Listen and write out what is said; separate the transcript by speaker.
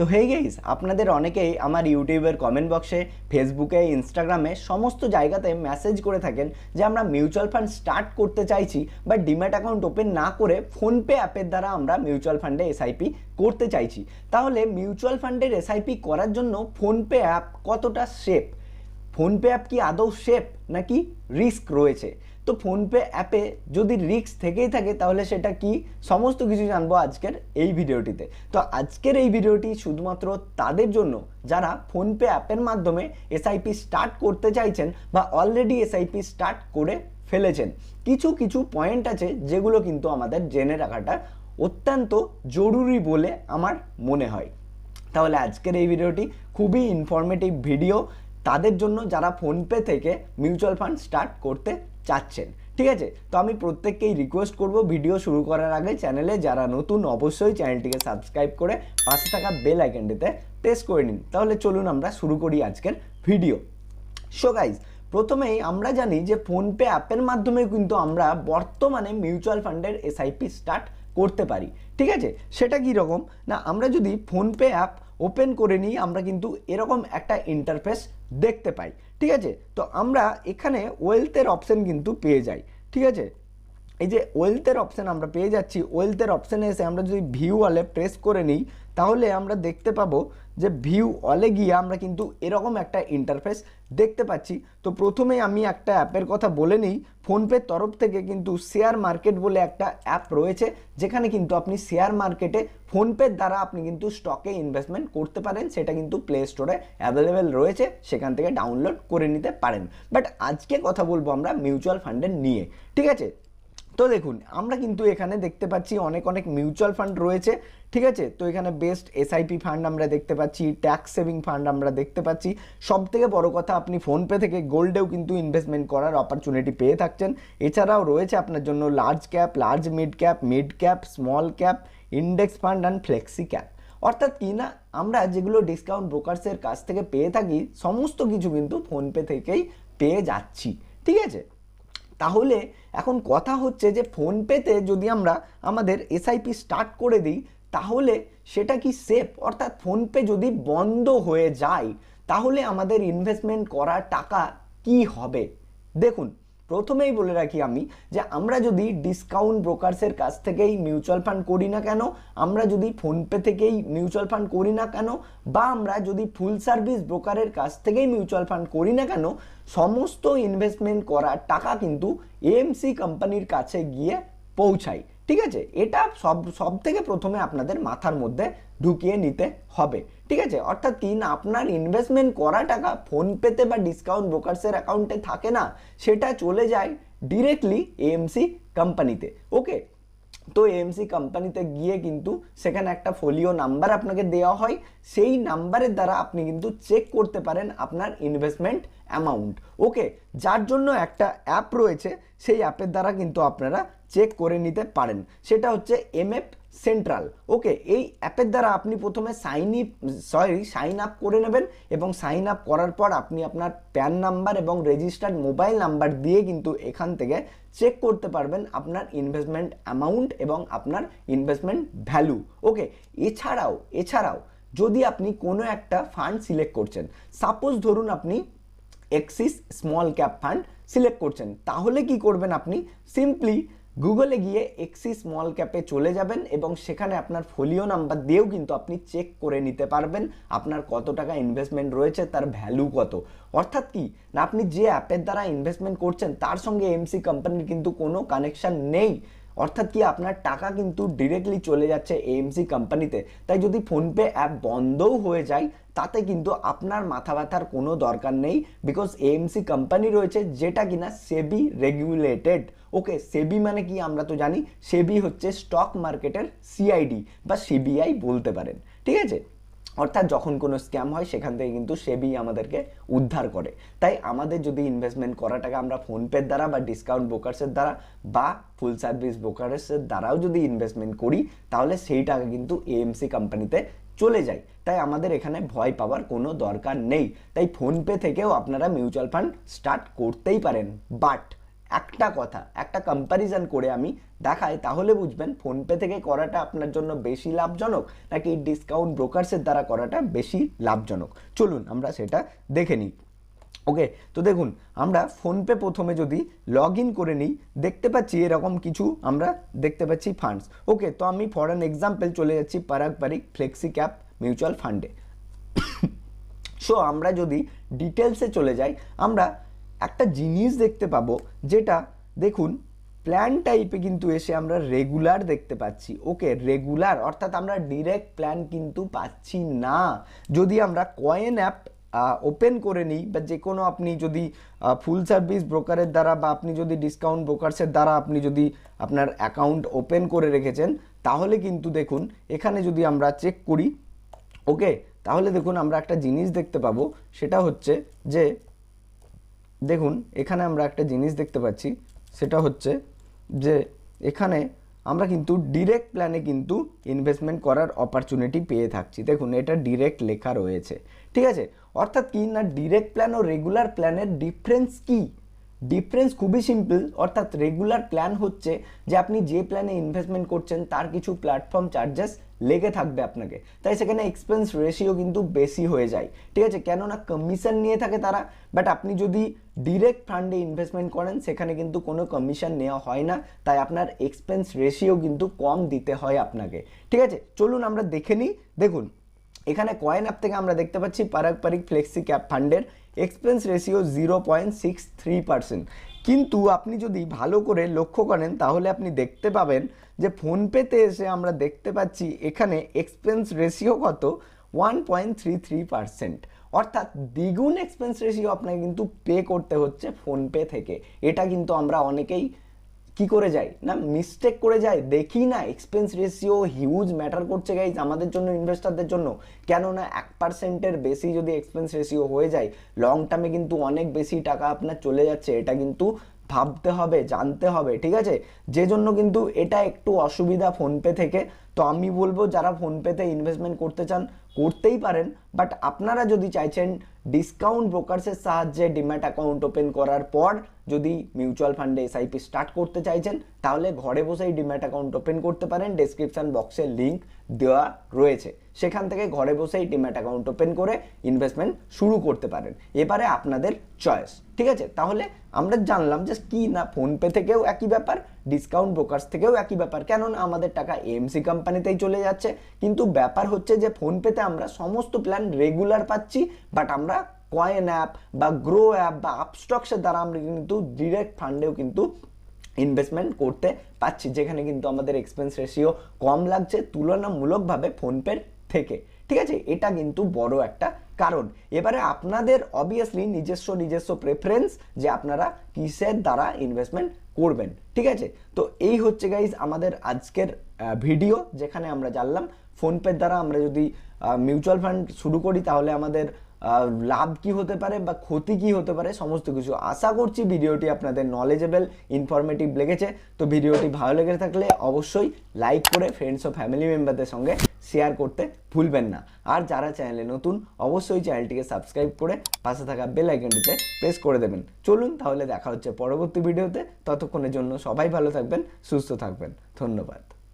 Speaker 1: So hey guys আপনাদের অনেকেই আমার ইউটিউবের কমেন্ট বক্সে ফেসবুকে ইনস্টাগ্রামে সমস্ত জায়গাতে মেসেজ করে থাকেন যে আমরা মিউচুয়াল ফান্ড স্টার্ট করতে চাইছি বা ডিম্যাট অ্যাকাউন্ট ওপেন না করে ফোনপে অ্যাপের দ্বারা আমরা মিউচুয়াল ফান্ডে এসআইপি করতে চাইছি। তাহলে মিউচুয়াল ফান্ডের এসআইপি করার জন্য ফোনপে অ্যাপ কতটা সেফ ফোনপে অ্যাপ কি আদৌ সেফ নাকি রিস্ক রয়েছে? তো ফোনপে অ্যাপে যদি রিস্ক থেকেই থাকে, তাহলে সেটা কি? সমস্ত কিছু জানব আজকের এই ভিডিওটিতে। তো আজকের এই ভিডিওটি শুধুমাত্র তাদের জন্য, যারা ফোনপে অ্যাপের মাধ্যমে এসআইপি স্টার্ট করতে চাইছেন বা অলরেডি এসআইপি স্টার্ট করে ফেলেছেন। কিছু কিছু পয়েন্ট আছে যেগুলো কিন্তু আমাদের জেনে রাখাটা অত্যন্ত জরুরি বলে আমার মনে হয়। তাহলে আজকের এই ভিডিওটি খুবই ইনফরমেটিভ ভিডিও তাদের জন্য যারা ফোনপে থেকে মিউচুয়াল ফান্ড স্টার্ট করতে চাচ্ছেন। ঠিক আছে? তো আমি প্রত্যেককেই রিকোয়েস্ট করব ভিডিও শুরু করার আগে চ্যানেলে যারা নতুন, অবশ্যই চ্যানেলটিকে সাবস্ক্রাইব করে পাশে থাকা বেল আইকনটিতে প্রেস করে নিন। তাহলে চলুন আমরা শুরু করি আজকের ভিডিও সো গাইজ প্রথমেই আমরা জানি যে ফোনপে অ্যাপের মাধ্যমে কিন্তু আমরা বর্তমানে মিউচুয়াল ফান্ডের এসআইপি স্টার্ট করতে পারি। ঠিক আছে? সেটা কি রকম? না, আমরা যদি ফোনপে অ্যাপ ওপেন করে নিই, আমরা কিন্তু এরকম একটা ইন্টারফেস দেখতে পাই ঠিক আছে? তো আমরা এখানে ওয়েলথের অপশন কিন্তু পেয়ে যাই ঠিক আছে? এই যে ওয়েলথের অপশান আমরা পেয়ে যাচ্ছি ওয়েলথের অপশানে এসে আমরা যদি ভিউ অলে প্রেস করে নিই, তাহলে আমরা দেখতে পাবো যে ভিউ অলে গিয়ে আমরা কিন্তু এরকম একটা ইন্টারফেস দেখতে পাচ্ছি। তো প্রথমেই আমি একটা অ্যাপের কথা বলে নিই, ফোনপের তরফ থেকে কিন্তু শেয়ার মার্কেট বলে একটা অ্যাপ রয়েছে, যেখানে কিন্তু আপনি শেয়ার মার্কেটে ফোনপের দ্বারা আপনি কিন্তু স্টকে ইনভেস্টমেন্ট করতে পারেন, সেটা কিন্তু প্লে স্টোরে অ্যাভেলেবেল রয়েছে, সেখান থেকে ডাউনলোড করে নিতে পারেন। বাট আজকে কথা বলব আমরা মিউচুয়াল ফান্ডের নিয়ে, ঠিক আছে? তো দেখুন, আমরা কিন্তু এখানে দেখতে পাচ্ছি অনেক অনেক মিউচুয়াল ফান্ড রয়েছে, ঠিক আছে? তো এখানে বেস্ট এসআইপি ফান্ড আমরা দেখতে পাচ্ছি ট্যাক্স সেভিং ফান্ড আমরা দেখতে পাচ্ছি। সব থেকে বড় কথা, আপনি ফোনপে থেকে গোল্ডেও কিন্তু ইনভেস্টমেন্ট করার অপরচুনিটি পেয়ে থাকছেন। এছাড়াও রয়েছে আপনার জন্য large cap large mid cap mid cap small cap index fund and flexi cap অর্থাৎ কি না, আমরা যেগুলো ডিসকাউন্ট ব্রোকার্সের কাছ থেকে পেয়ে থাকি, সমস্ত কিছু কিন্তু ফোনপে থেকেই পেয়ে যাচ্ছি, ঠিক আছে? তাহলে এখন কথা হচ্ছে যে ফোনপেতে যদি আমরা আমাদের এসআইপি স্টার্ট করে দিই, তাহলে সেটা কি সেফ অর্থাৎ ফোনপে যদি বন্ধ হয়ে যায়, তাহলে আমাদের ইনভেস্টমেন্ট করা টাকা কি হবে? দেখুন প্রথমেই বলে রাখি আমি যে আমরা যদি ডিসকাউন্ট ব্রোকার্সের কাছ থেকেই মিউচুয়াল ফান্ড করি না কেন, আমরা যদি ফোনপে থেকেই মিউচুয়াল ফান্ড করি না কেন, বা আমরা যদি ফুল সার্ভিস ব্রোকারের কাছ থেকেই মিউচুয়াল ফান্ড করি না কেন, সমস্ত ইনভেস্টমেন্ট করার টাকা কিন্তু এমসি কোম্পানির কাছে গিয়ে পৌঁছায়। ঠিক আছে? এটা সব সব থেকে প্রথমে আপনাদের মাথার মধ্যে ঢুকিয়ে নিতে হবে। ঠিক আছে? অর্থাৎ তিন, আপনার ইনভেস্টমেন্ট করা টাকা ফোনপেতে বা ডিসকাউন্ট ব্রোকার্সের অ্যাকাউন্টে থাকে না, সেটা চলে যায় ডিরেক্টলি এএমসি কোম্পানিতে ওকে তো এমসি কোম্পানিতে গিয়ে কিন্তু সেখানে একটা ফোলিও নাম্বার আপনাকে দেওয়া হয়। সেই নাম্বারের দ্বারা আপনি কিন্তু চেক করতে পারেন আপনার ইনভেস্টমেন্ট অ্যামাউন্ট ওকে যার জন্য একটা অ্যাপ রয়েছে, সেই অ্যাপের দ্বারা কিন্তু আপনারা চেক করে নিতে পারেন। সেটা হচ্ছে এমএফ সেন্ট্রাল ওকে এই অ্যাপের দ্বারা আপনি প্রথমে sign up sorry sign up করে নেবেন এবং সাইন আপ করার পর আপনি আপনার প্যান নাম্বার এবং রেজিস্টার্ড মোবাইল নাম্বার দিয়ে কিন্তু এখান থেকে চেক করতে পারবেন আপনার ইনভেস্টমেন্ট অ্যামাউন্ট এবং আপনার ইনভেস্টমেন্ট ভ্যালু ওকে এছাড়াও এছাড়াও যদি আপনি কোনো একটা ফান্ড সিলেক্ট করছেন সাপোজ ধরুন আপনি Axis small cap fund select করছেন, তাহলে কি করবেন আপনি? সিম্পলি গুগলে গিয়ে এক্সি স্মল ক্যাপে চলে যাবেন এবং সেখানে আপনার ফোলিও নাম্বার দিয়েও কিন্তু আপনি চেক করে নিতে পারবেন আপনার কত টাকা ইনভেস্টমেন্ট রয়েছে, তার ভ্যালু কত। অর্থাৎ কি? না, আপনি যে অ্যাপের দ্বারা ইনভেস্টমেন্ট করছেন, তার সঙ্গে এমসি কোম্পানির কিন্তু কোনো কানেকশন নেই। অর্থাৎ কি? আপনার টাকা কিন্তু ডিরেক্টলি চলে যাচ্ছে এএমসি কোম্পানিতে তাই যদি ফোনপে অ্যাপ বন্ধও হয়ে যায় তাতে কিন্তু আপনার মাথা ব্যথার কোনো দরকার নেই বিকজ এএমসি কোম্পানি রয়েছে যেটা কিনা সেবি রেগুলেটেড ওকে সেবি মানে কি আমরা তো জানি? সেবি হচ্ছে স্টক মার্কেটের সিআইডি বা সিবিআই বলতে পারেন। ঠিক আছে? অর্থাৎ যখন কোনো স্ক্যাম হয়, সেখান থেকে কিন্তু সেবি আমাদেরকে উদ্ধার করে। তাই আমাদের যদি ইনভেস্টমেন্ট করা টাকা আমরা ফোনপের দ্বারা বা ডিসকাউন্ট ব্রোকার্সের দ্বারা বা ফুল সার্ভিস ব্রোকার্সের দ্বারাও যদি ইনভেস্টমেন্ট করি, তাহলে সেই টাকা কিন্তু এএমসি কোম্পানিতে চলে যায়। তাই আমাদের এখানে ভয় পাওয়ার কোনো দরকার নেই। তাই ফোনপে থেকেও আপনারা মিউচুয়াল ফান্ড স্টার্ট করতেই পারেন। বাট একটা কথা, একটা কম্প্যারিজন করে আমি দেখাই, তাহলে বুঝবেন ফোনপে থেকে করাটা আপনার জন্য বেশি লাভজনক, নাকি ডিসকাউন্ট ব্রোকার্সের দ্বারা করাটা বেশি লাভজনক? চলুন আমরা সেটা দেখে নিই। ওকে তো দেখুন, আমরা ফোনপে প্রথমে যদি লগ ইন করে নিই, দেখতে পাচ্ছি এরকম কিছু আমরা দেখতে পাচ্ছি ফান্ডস। ওকে তো আমি ফর অ্যান এক্সাম্পল চলে যাচ্ছি Parag Parikh flexi cap mutual ফান্ডে সো আমরা যদি ডিটেলসে চলে যাই, আমরা একটা জিনিস দেখতে পাবো, যেটা দেখুন প্ল্যান টাইপে কিন্তু এসে আমরা রেগুলার দেখতে পাচ্ছি। ওকে রেগুলার অর্থাৎ আমরা ডিরেক্ট প্ল্যান কিন্তু পাচ্ছি না। যদি আমরা কয়েন অ্যাপ ওপেন করে নিই, বা যে কোনো আপনি যদি ফুল সার্ভিস ব্রোকারের দ্বারা বা আপনি যদি ডিসকাউন্ট ব্রোকার্সের দ্বারা আপনি যদি আপনার অ্যাকাউন্ট ওপেন করে রেখেছেন, তাহলে কিন্তু দেখুন, এখানে যদি আমরা চেক করি ওকে তাহলে দেখুন আমরা একটা জিনিস দেখতে পাবো, সেটা হচ্ছে যে, দেখুন, এখানে আমরা একটা জিনিস দেখতে পাচ্ছি, সেটা হচ্ছে যে, এখানে আমরা কিন্তু ডিরেক্ট প্ল্যানে কিন্তু ইনভেস্টমেন্ট করার অপরচুনিটি পেয়ে থাকছি। দেখুন, এটা ডিরেক্ট লেখা রয়েছে। ঠিক আছে? অর্থাৎ কি না ডিরেক্ট প্ল্যান ও রেগুলার প্ল্যানের ডিফারেন্স কি? ডিফারেন্স খুবই সিম্পল অর্থাৎ রেগুলার প্ল্যান হচ্ছে যে আপনি যে প্ল্যানে ইনভেস্টমেন্ট করছেন, তার কিছু প্ল্যাটফর্ম চার্জেস লেগে থাকবে আপনাকে। তাই সেখানে এক্সপেন্স রেশিও কিন্তু বেশি হয়ে যায়। ঠিক আছে? কেননা কমিশন নিয়ে থাকে তারা বাট আপনি যদি ডিরেক্ট ফান্ডে ইনভেস্টমেন্ট করেন, সেখানে কিন্তু কোনো কমিশন নেওয়া হয় না। তাই আপনার এক্সপেন্স রেশিও কিন্তু কম দিতে হয় আপনাকে। ঠিক আছে? চলুন আমরা দেখে নিই। দেখুন এখানে কয়েন অ্যাপ থেকে আমরা দেখতে পাচ্ছি পারাকপারিক ফ্লেক্সি ক্যাপ ফান্ডের expense ratio zero point six three percent কিন্তু আপনি যদি ভালো করে লক্ষ্য করেন, তাহলে আপনি দেখতে পাবেন যে ফোনপেতে এসে আমরা দেখতে পাচ্ছি এখানে এক্সপেন্স রেশিও কত? One point three three percent অর্থাৎ দ্বিগুণ এক্সপেন্স রেশিও আপনাকে কিন্তু পে করতে হচ্ছে ফোনপে থেকে। এটা কিন্তু আমরা অনেকেই কি করে যাই না মিস্টেক করে যাই দেখি না এক্সপেন্স রেশিও হিউজ ম্যাটার করছে গাইজ আমাদের জন্য ইনভেস্টারদের জন্য। কেননা, এক পার্সেন্টের বেশি যদি এক্সপেন্স রেশিও হয়ে যায় লং টার্মে কিন্তু অনেক বেশি টাকা আপনার চলে যাচ্ছে, এটা কিন্তু ভাবতে হবে, জানতে হবে, ঠিক আছে? যে জন্য কিন্তু এটা একটু অসুবিধা ফোনপে থেকে। তো আমি বলব, যারা ফোনপেতে ইনভেস্টমেন্ট করতে চান করতেই পারেন বাট আপনারা যদি চাইছেন ডিসকাউন্ট ব্রোকার্সের সাহায্যে ডিম্যাট অ্যাকাউন্ট ওপেন করার পর যদি মিউচুয়াল ফান্ডে এসআইপি স্টার্ট করতে চাইছেন, তাহলে ঘরে বসেই ডিম্যাট অ্যাকাউন্ট ওপেন করতে পারেন। ডেসক্রিপশন বক্সে লিঙ্ক দেওয়া রয়েছে। সেখান থেকে ঘরে বসেই ডিম্যাট অ্যাকাউন্ট ওপেন করে ইনভেস্টমেন্ট শুরু করতে পারেন। এবারে আপনাদের চয়েস ঠিক আছে? তাহলে আমরা জানলাম যে কি না ফোনপে থেকেও একই ব্যাপার ডিসকাউন্ট ব্রোকার্স থেকেও একই ব্যাপার, কেননা আমাদের টাকা এমসি কোম্পানিতেই চলে যাচ্ছে। কিন্তু ব্যাপার হচ্ছে যে ফোনপেতে আমরা সমস্ত প্ল্যান রেগুলার পাচ্ছি বাট আমরা কয়েন অ্যাপ বা গ্রো অ্যাপ বা আপস্টক্সের দ্বারা আমরা কিন্তু ডিরেক্ট ফান্ডেও কিন্তু ইনভেস্টমেন্ট করতে পাচ্ছি যেখানে কিন্তু আমাদের এক্সপেন্স রেশিও কম লাগছে। তুলনামূলকভাবে ফোনপের থেকে। ঠিক আছে? এটা কিন্তু বড় একটা কারণ। এবারে আপনাদের অবভিয়াসলি নিজস্ব নিজস্ব প্রেফারেন্স যে আপনারা কিসের দ্বারা ইনভেস্টমেন্ট করবেন। ঠিক আছে? তো এই হচ্ছে গাইজ আমাদের আজকের ভিডিও যেখানে আমরা জানলাম। ফোনপের দ্বারা আমরা যদি মিউচুয়াল ফান্ড শুরু করি তাহলে আমাদের লাভ কি হতে পারে বা ক্ষতি কি হতে পারে, সমস্ত কিছু আশা করছি ভিডিওটি আপনাদের নলেজেবল ইনফরমেটিভ লেগেছে। তো ভিডিওটি ভালো লেগে থাকলে অবশ্যই লাইক করে ফ্রেন্ডস ও ফ্যামিলি মেম্বারদের সঙ্গে শেয়ার করতে ভুলবেন না। আর যারা চ্যানেলে নতুন, অবশ্যই চ্যানেলটিকে সাবস্ক্রাইব করে পাশে থাকা বেল আইকনটিতে প্রেস করে দেবেন। চলুন তাহলে দেখা হচ্ছে পরবর্তী ভিডিওতে ততক্ষণের জন্য সবাই ভালো থাকবেন, সুস্থ থাকবেন। ধন্যবাদ।